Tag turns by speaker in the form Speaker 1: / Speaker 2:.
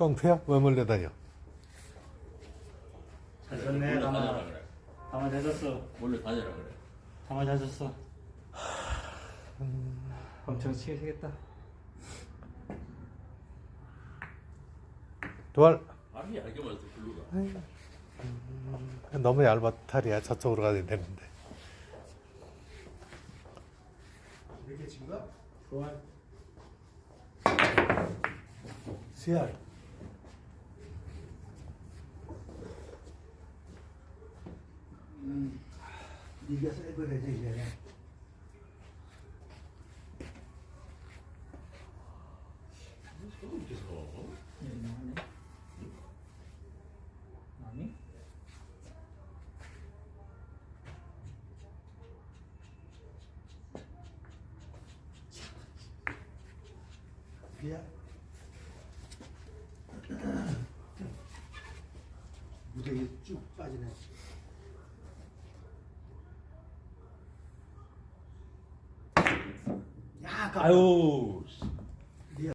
Speaker 1: 깡패야? 왜 몰려다녀?
Speaker 2: 잘
Speaker 3: 원래
Speaker 2: 쳤네
Speaker 3: 다녀라
Speaker 2: 가만
Speaker 3: 그래.
Speaker 2: 가만 잘 쳤어
Speaker 3: 원래 다녀라 그래.
Speaker 2: 가만 잘 쳤어 엄청 치게 생겼다
Speaker 1: 두알
Speaker 3: 알이 얇게 맞았어 블루가.
Speaker 1: 너무 얇아 탈이야 저쪽으로 가야 되는데
Speaker 4: 이렇게 친가?
Speaker 2: 좋아
Speaker 1: 씨알
Speaker 4: 네가 쌀 거래지 이제.
Speaker 2: 아니
Speaker 4: 야. 무대기 쭉 빠지네. 아깝다.
Speaker 3: 아유. 씨.